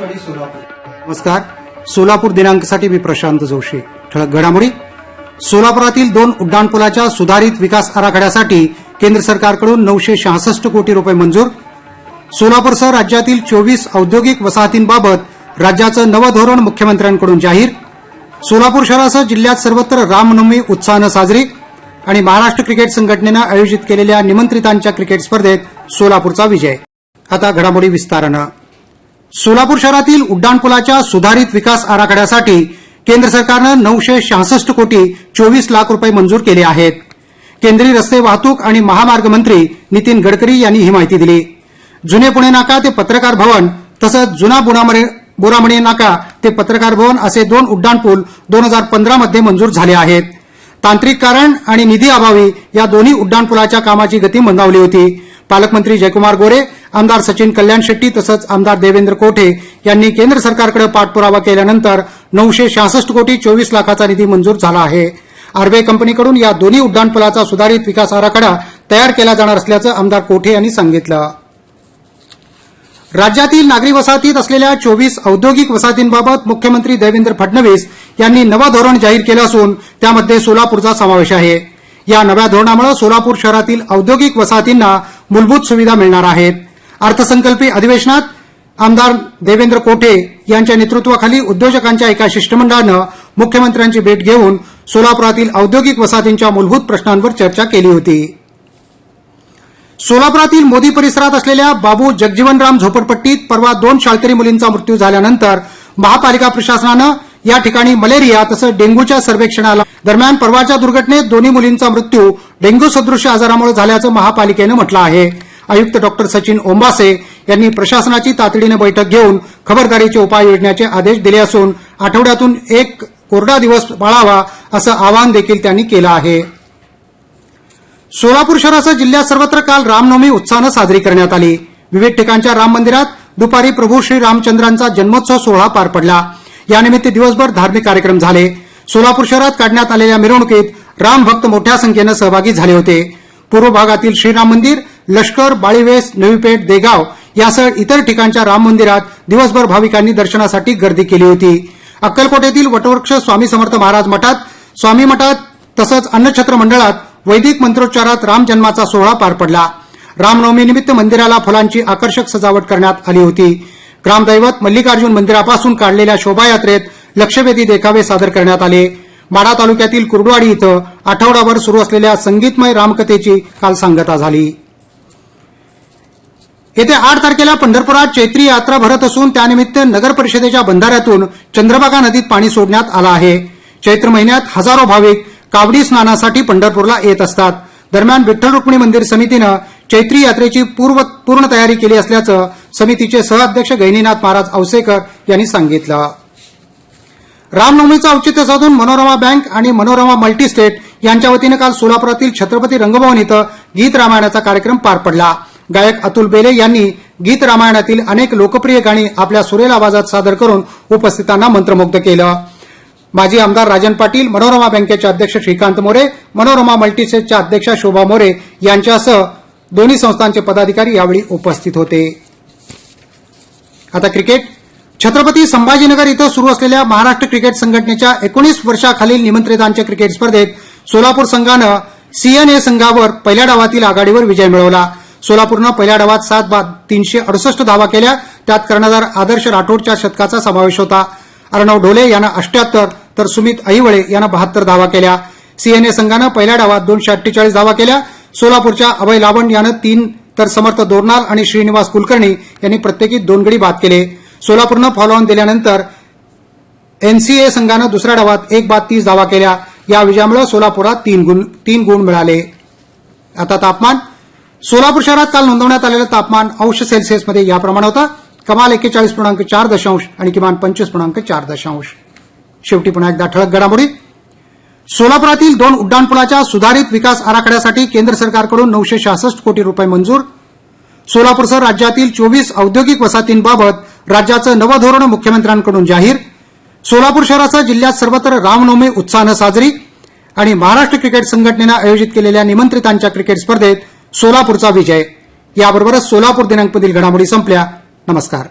नमस्कार. सोलापूर दिनांकसाठी मी प्रशांत जोशी. ठळक घडामोडी. सोलापुरातील दोन उड्डाणपुलाच्या सुधारित विकास आराखड्यासाठी केंद्र सरकारकडून नऊशे शहासष्ट कोटी रुपये मंजूर. सोलापूरसह राज्यातील चोवीस औद्योगिक वसाहतींबाबत राज्याचं नवं धोरण मुख्यमंत्र्यांकडून जाहीर. सोलापूर शहरासह जिल्ह्यात सर्वत्र रामनवमी उत्साहानं साजरी आणि महाराष्ट्र क्रिकेट संघटनेनं आयोजित केलेल्या निमंत्रितांच्या क्रिकेट स्पर्धेत सोलापूरचा विजय. आता घडामोडी विस्तारानं. सोलापूर शहरातील उड्डाणपुलाच्या सुधारित विकास आराखड्यासाठी केंद्र सरकारनं नऊशे शहासष्ट कोटी चोवीस लाख रुपये मंजूर केले आहेत. केंद्रीय रस्ते वाहतूक आणि महामार्ग मंत्री नितीन गडकरी यांनी ही माहिती दिली. जुने पुणे नाका ते पत्रकार भवन तसंच जुना बुणामरे नाका ते पत्रकार भवन असे दोन उड्डाणपूल दोन हजार पंधरा मध्ये मंजूर झाले आहेत. तांत्रिक कारण आणि निधी अभावी या दोन्ही उड्डाणपुलाच्या कामाची गती मंदावली होती. पालकमंत्री जयकुमार गोरे आमदार सचिन कल्याण शेट्टी तसंच आमदार देवेंद्र कोठे यांनी केंद्र सरकारकडे पाठपुरावा केल्यानंतर नऊशे शहासष्ट कोटी चोवीस लाखाचा निधी मंजूर झाला आहे. आरबीआय कंपनीकडून या दोन्ही उड्डाणपुलाचा सुधारित विकास आराखडा तयार केला जाणार असल्याचं आमदार कोठे यांनी सांगितलं. राज्यातील नागरी वसाहतीत असलेल्या चोवीस औद्योगिक वसाहतींबाबत मुख्यमंत्री देवेंद्र फडणवीस यांनी नवं धोरण जाहीर केलं असून त्यामध्ये सोलापूरचा समावेश आहे. या नव्या धोरणामुळे सोलापूर शहरातील औद्योगिक वसाहतींना मूलभूत सुविधा मिळणार आहेत. अर्थसंकल्पीय अधिवेशनात आमदार देवेंद्र कोठे यांच्या नेतृत्वाखाली उद्योजकांच्या एका शिष्टमंडळानं मुख्यमंत्र्यांची भेट घेऊन सोलापुरातील औद्योगिक वसाहतींच्या मूलभूत प्रश्नांवर चर्चा केली होती. सोलापुरातील मोदी परिसरात असलेल्या बाबू जगजीवनराम झोपडपट्टीत परवा दोन शाळकरी मुलींचा मृत्यू झाल्यानंतर महापालिका प्रशासनानं या ठिकाणी मलेरिया तसंच डेंग्यूच्या सर्वेक्षणाला दरम्यान परवाच्या दुर्घटनेत दोन्ही मुलींचा मृत्यू डेंग्यू सदृश्य आजारामुळे झाल्याचं महापालिकेनं म्हटलं आहे. आयुक्त डॉक्टर सचिन ओंबासे यांनी प्रशासनाची तातडीनं बैठक घेऊन खबरदारीचे उपाय योजण्याचे आदेश दिले असून आठवड्यातून एक कोरडा दिवस पाळावा असं आवाहन देखील त्यांनी केलं आहे. सोलापूर शहरासह जिल्ह्यात सर्वत्र काल रामनवमी उत्साहानं साजरी करण्यात आली. विविध ठिकाणच्या राम मंदिरात दुपारी प्रभू श्री रामचंद्रांचा जन्मोत्सव सोहळा पार पडला. यानिमित्त दिवसभर धार्मिक कार्यक्रम झाले. सोलापूर शहरात काढण्यात आलेल्या मिरवणुकीत राम भक्त मोठ्या संख्येनं सहभागी झाले होते. पूर्व भागातील श्रीराम मंदिर लष्कर बाळीवेस नवीपेठ देगाव यासह इतर ठिकाणच्या राम मंदिरात दिवसभर भाविकांनी दर्शनासाठी गर्दी केली होती. अक्कलकोटेतील वटवृक्ष स्वामी समर्थ महाराज मठात स्वामी मठात तसंच अन्नछत्र मंडळात वैदिक मंत्रोच्चारात राम जन्माचा सोहळा पार पडला. रामनवमीनिमित्त मंदिराला फुलांची आकर्षक सजावट करण्यात आली होती. ग्रामदैवत मल्लिकार्जुन मंदिरापासून काढलेल्या शोभायात्रेत लक्षवेधी देखावे सादर करण्यात आले. माढा तालुक्यातील कुर्डवाडी इथं आठवडाभर सुरू असलेल्या संगीतमय रामकथेची काल सांगता झाली. येत्या आठ तारखेला पंढरपुरात चैत्री यात्रा भरत असून त्यानिमित्त नगर परिषदेच्या बंधाऱ्यातून चंद्रभागा नदीत पाणी सोडण्यात आलं आहे. चैत्र महिन्यात हजारो भाविक कावडी स्नानासाठी पंढरपूरला येत असतात. दरम्यान विठ्ठल रुक्मिणी मंदिर समितीनं चैत्री यात्रेची पूर्व पूर्ण तयारी केली असल्याचं समितीचे सहअध्यक्ष गैनीनाथ महाराज औसेकर यांनी सांगितलं. रामनवमीचं औचित्य साधून मनोरमा बँक आणि मनोरमा मल्टीस्टेट यांच्या वतीनं काल सोलापुरातील छत्रपती रंगभवन इथं गीत रामायणाचा कार्यक्रम पार पडला. गायक अतुल बेले यांनी गीत रामायणातील अनेक लोकप्रिय गाणी आपल्या सुरेल आवाजात सादर करून उपस्थितांना मंत्रमुग्ध केलं. माजी आमदार राजन पाटील मनोरमा बँकेचे अध्यक्ष श्रीकांत मोरे मनोरमा मल्टीस्टेटच्या अध्यक्षा शोभा मोरे यांच्यासह दोन्ही संस्थांचे पदाधिकारी यावेळी उपस्थित होते. आता क्रिकेट. छत्रपती संभाजीनगर इथं सुरू असलेल्या महाराष्ट्र क्रिकेट संघटनेच्या एकोणीस वर्षाखालील निमंत्रितांच्या क्रिकेट स्पर्धेत सोलापूर संघानं सीएनए संघावर पहिल्या डावातील आघाडीवर विजय मिळवला. सोलापूरनं पहिल्या डावात सात बाद तीनशे अडुसष्ट धावा केल्या. त्यात कर्णधार आदर्श राठोडच्या शतकाचा समावेश होता. अर्णव ढोले यानं अष्ट्याहत्तर तर सुमित अहिवळे यानं बहात्तर धावा केल्या. सीएनए संघानं पहिल्या डावात दोनशे अठ्ठेचाळीस धावा केल्या. सोलापूरच्या अभय लावण यानं तीन तर समर्थ दोरनाल आणि श्रीनिवास कुलकर्णी यांनी प्रत्येकी दोन गडी बाद केले. सोलापूरनं फॉलोऑन दिल्यानंतर एनसीए संघानं दुसऱ्या डावात एक बाद तीस धावा केल्या. या विजयामुळे सोलापुरात तीन गुण तीन गुण मिळाले. आता तापमान. सोलापूर शहरात काल नोंदवण्यात आलेलं तापमान अंश सेल्सिअसमध्ये याप्रमाणे होतं. कमाल एक्केचाळीस पूर्णांक चार दशांश आणि किमान पंचवीस पूर्णांक चार दशांश. शेवटी पुन्हा एकदा ठळक घडामोडी. सोलापुरातील दोन उड्डाणपुलाच्या सुधारित विकास आराखड्यासाठी केंद्र सरकारकडून नऊशे सहासष्ट कोटी रुपये मंजूर. सोलापूरसह राज्यातील चोवीस औद्योगिक वसाहतींबाबत राज्याचं नवं धोरण मुख्यमंत्र्यांकडून जाहीर. सोलापूर शहरासह जिल्ह्यात सर्वत्र रामनवमी उत्साहानं साजरी आणि महाराष्ट्र क्रिकेट संघटनेनं आयोजित केलेल्या निमंत्रितांच्या क्रिकेट स्पर्धेत सोलापूरचा विजय. याबरोबरच सोलापूर दिनांकमधील घडामोडी संपल्या. नमस्कार.